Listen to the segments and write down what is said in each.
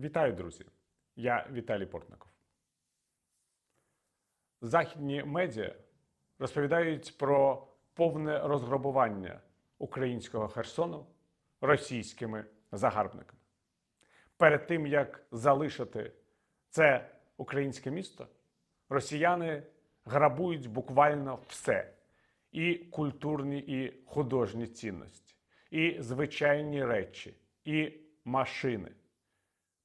Вітаю, друзі! Я Віталій Портников. Західні медіа розповідають про повне розграбування українського Херсону російськими загарбниками. Перед тим як залишити це українське місто, росіяни грабують буквально все: і культурні, і художні цінності, і звичайні речі, і машини.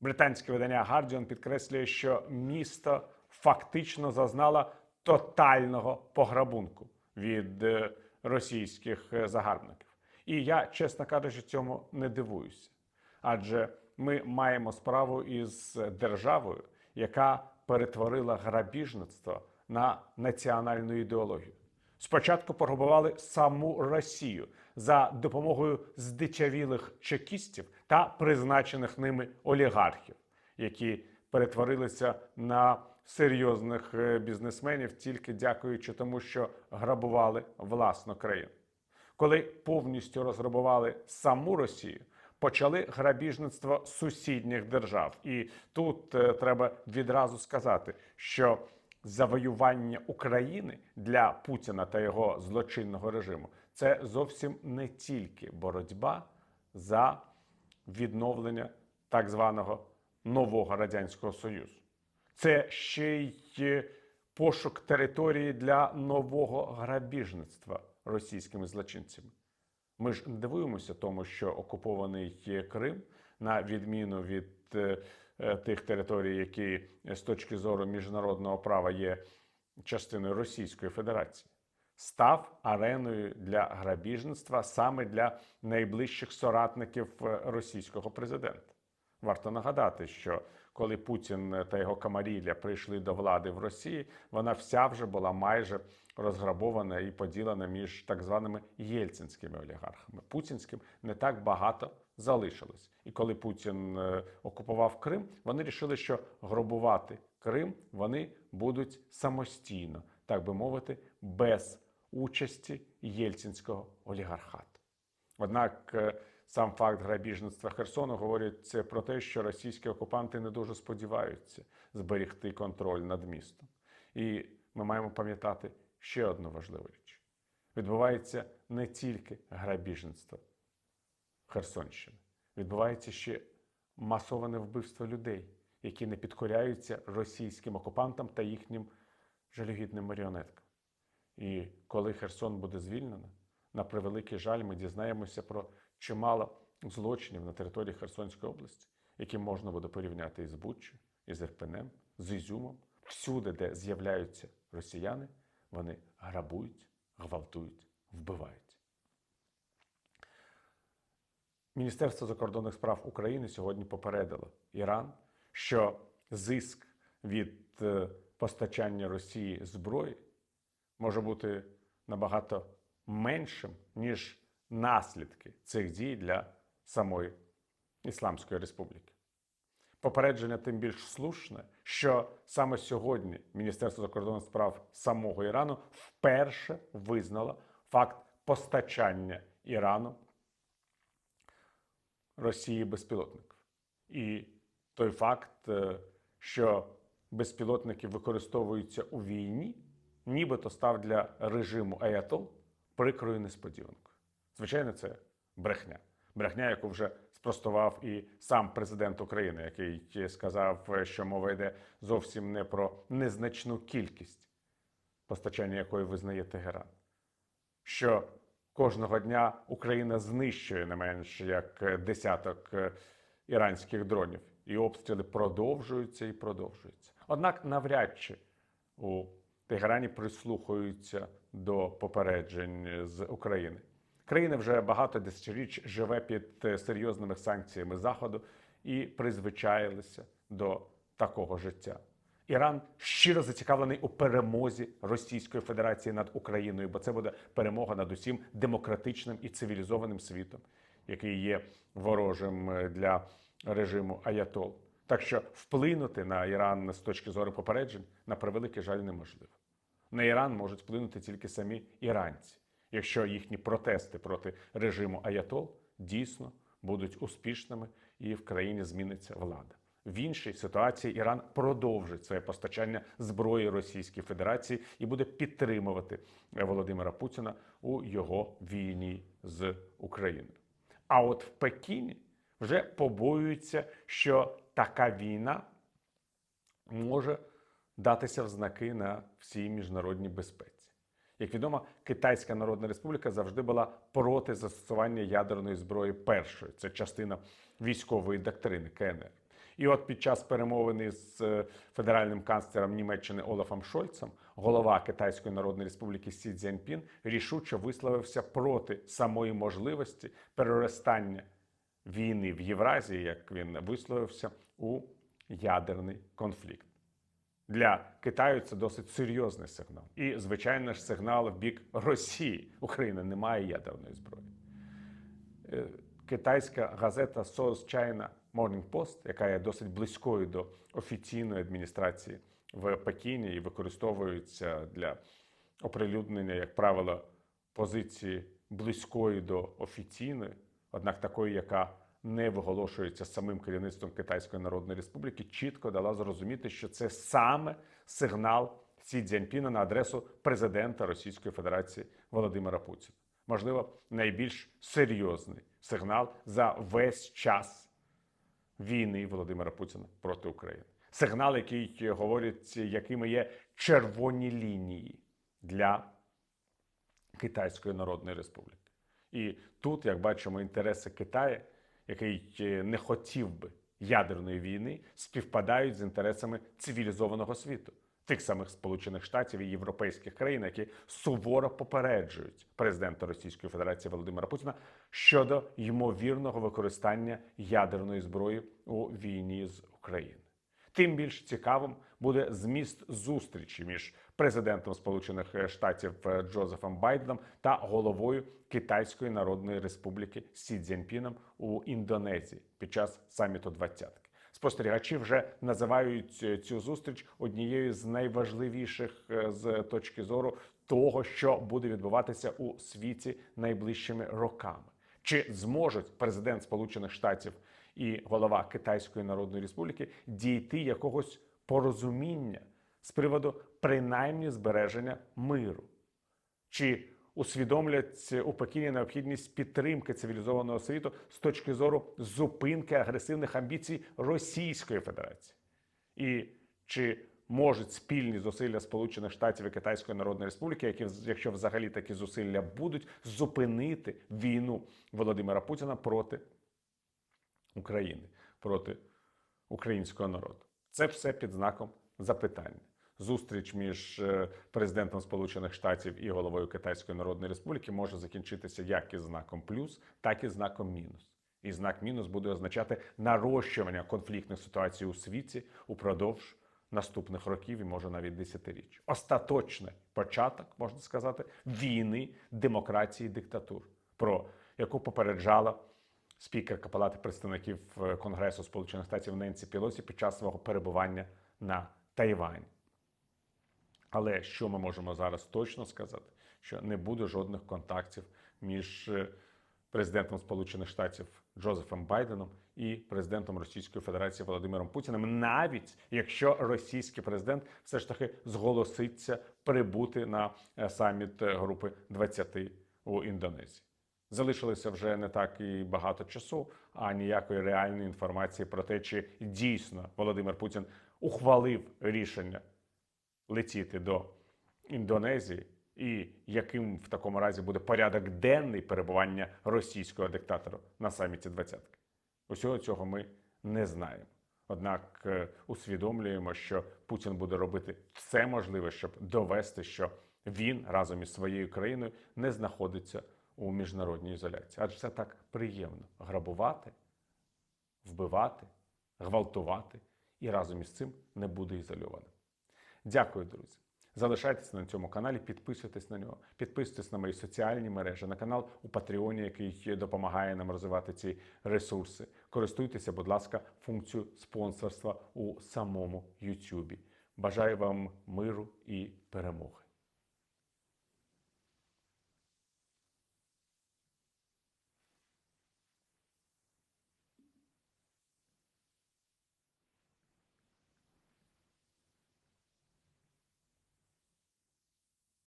Британське видання Guardian підкреслює, що місто фактично зазнало тотального пограбунку від е, російських е, загарбників. І я, чесно кажучи, цьому не дивуюся. Адже ми маємо справу із державою, яка перетворила грабіжництво на національну ідеологію. Спочатку пограбували саму Росію за допомогою здичавілих чекістів та призначених ними олігархів, які перетворилися на серйозних е, бізнесменів тільки дякуючи тому, що грабували власну країну. Коли повністю розграбували саму Росію, почали грабіжництво сусідніх держав. І тут е, треба відразу сказати, що завоювання України для Путіна та його злочинного режиму це зовсім не тільки боротьба за відновлення так званого нового радянського союзу, це ще й пошук території для нового грабіжництва російськими злочинцями. Ми ж не дивуємося тому, що окупований Крим, на відміну від е, е, тих територій, які е, з точки зору міжнародного права є частиною Російської Федерації, став ареною для грабіжництва саме для найближчих соратників е, російського президента. Варто нагадати, що коли Путін та його камарілля прийшли до влади в Росії, вона вся вже була майже розграбована і поділена між так званими єльцинськими олігархами. Путінським не так багато залишилось. І коли Путін е, окупував Крим, вони рішили, що грабувати Крим вони будуть самостійно, так би мовити, без участі єльцинського олігархату. Однак е, сам факт грабіжництва Херсону говорить про те, що російські окупанти не дуже сподіваються зберегти контроль над містом. І ми маємо пам'ятати ще одну важливу річ: відбувається не тільки грабіжництво Херсонщини, відбувається ще масоване вбивство людей, які не підкоряються російським окупантам та їхнім жалюгідним маріонеткам. І коли Херсон буде звільнено, на превеликий жаль, ми дізнаємося про чимало злочинів на території Херсонської області, які можна буде порівняти із Буччю, із Ірпенем, з Ізюмом. Всюди, де з'являються росіяни, вони грабують, гвалтують, вбивають. Міністерство закордонних справ України сьогодні попередило Іран, що зиск від е, постачання Росії зброї може бути набагато меншим, ніж наслідки цих дій для самої Ісламської Республіки. Попередження тим більш слушне, що саме сьогодні Міністерство закордонних справ самого Ірану вперше визнало факт постачання Ірану Росії безпілотників. І той факт, е, що безпілотники використовуються у війні, нібито став для режиму Аятол прикрою несподіванкою. Звичайно, це брехня. Брехня, яку вже спростував і сам президент України, який сказав, що мова йде зовсім не про незначну кількість, постачання якої визнає Тегеран. Що кожного дня Україна знищує не менш як десяток е, іранських дронів, і обстріли продовжуються і продовжуються. Однак, навряд чи у Тегерані прислухаються до попереджень з України. Країна вже багато десятиріч живе під е, серйозними санкціями Заходу і призвичаїлися до такого життя. Іран щиро зацікавлений у перемозі Російської Федерації над Україною, бо це буде перемога над усім демократичним і цивілізованим світом, який є ворожим е, для режиму Аятол. Так що вплинути на Іран з точки зору попереджень на превеликий жаль неможливо. На Іран можуть вплинути тільки самі іранці, якщо їхні протести проти режиму Аятол дійсно будуть успішними і в країні зміниться влада. В іншій ситуації Іран продовжить своє постачання зброї Російській Федерації і буде підтримувати Володимира Путіна у його війні з Україною. А от в Пекіні вже побоюються, що така війна може датися в знаки на всій міжнародній безпеці. Як відомо, Китайська Народна Республіка завжди була проти застосування ядерної зброї першої. Це частина військової доктрини КНР. І от під час перемовини з е, федеральним канцлером Німеччини Олафом Шольцем голова Китайської Народної Республіки Сі Цзяньпін рішуче висловився проти самої можливості переростання війни в Євразії, як він висловився, у ядерний конфлікт. Для Китаю це досить серйозний сигнал. І, звичайно ж, сигнал в бік Росії. Україна не має ядерної зброї. Е, Китайська газета South China Morning Post, яка є досить близькою до офіційної адміністрації в Пекіні і використовується для оприлюднення, як правило, позиції близької до офіційної, однак такої, яка не виголошується самим керівництвом Китайської Народної Республіки, чітко дала зрозуміти, що це саме сигнал Сі Цзяньпіна на адресу президента Російської Федерації Володимира Путіна. Можливо, найбільш серйозний сигнал за весь час війни Володимира Путіна проти України. Сигнал, який говорить, якими є червоні лінії для Китайської Народної Республіки. І тут, як бачимо, інтереси Китаю, який е, не хотів би ядерної війни, співпадають з інтересами цивілізованого світу, тих самих Сполучених Штатів і європейських країн, які суворо попереджують президента Російської Федерації Володимира Путіна щодо ймовірного використання ядерної зброї у війні з Україною. Тим більш цікавим буде зміст зустрічі між президентом Сполучених Штатів е, Джозефом Байденом та головою Китайської Народної Республіки Сі Цзіньпіном у Індонезії під час саміту двадцятки. Спостерігачі вже називають е, цю зустріч однією з найважливіших е, з точки зору того, що буде відбуватися у світі найближчими роками. Чи зможуть президент Сполучених Штатів і голова Китайської Народної Республіки дійти якогось порозуміння з приводу принаймні збереження миру? Чи усвідомлять у Пекіні необхідність підтримки цивілізованого світу з точки зору зупинки агресивних амбіцій Російської Федерації? І чи можуть спільні зусилля Сполучених Штатів і Китайської Народної Республіки, які якщо взагалі такі зусилля будуть, зупинити війну Володимира Путіна проти України, проти українського народу? Це все під знаком запитання. Зустріч між е, президентом Сполучених Штатів і головою Китайської Народної Республіки може закінчитися як із знаком плюс, так і знаком мінус. І знак мінус буде означати нарощування конфліктних ситуацій у світі упродовж наступних років і може навіть десятиріч. Остаточний початок, можна сказати, війни демократії і диктатур, про яку попереджала спікерка Палати представників е, Конгресу Сполучених Штатів Ненсі Пілосі під час свого перебування на Тайвані. Але що ми можемо зараз точно сказати? Що не буде жодних контактів між е, президентом Сполучених Штатів Джозефом Байденом і президентом Російської Федерації Володимиром Путіним, навіть якщо російський президент все ж таки зголоситься прибути на е, саміт групи 20 у Індонезії. Залишилося вже не так і багато часу, а ніякої реальної інформації про те, чи дійсно Володимир Путін ухвалив рішення летіти до Індонезії, і яким в такому разі буде порядок денний перебування російського диктатора на саміті двадцятки. Усього цього ми не знаємо. Однак е, усвідомлюємо, що Путін буде робити все можливе, щоб довести, що він разом із своєю країною не знаходиться у міжнародній ізоляції. Адже це так приємно грабувати, вбивати, гвалтувати і разом із цим не буде ізольованим. Дякую, друзі. Залишайтесь на цьому каналі, підписуйтесь на нього, підписуйтесь на мої соціальні мережі, на канал у Патреоні, який допомагає нам розвивати ці ресурси. Користуйтеся, будь ласка, функцією спонсорства у самому Ютубі. Бажаю вам миру і перемоги.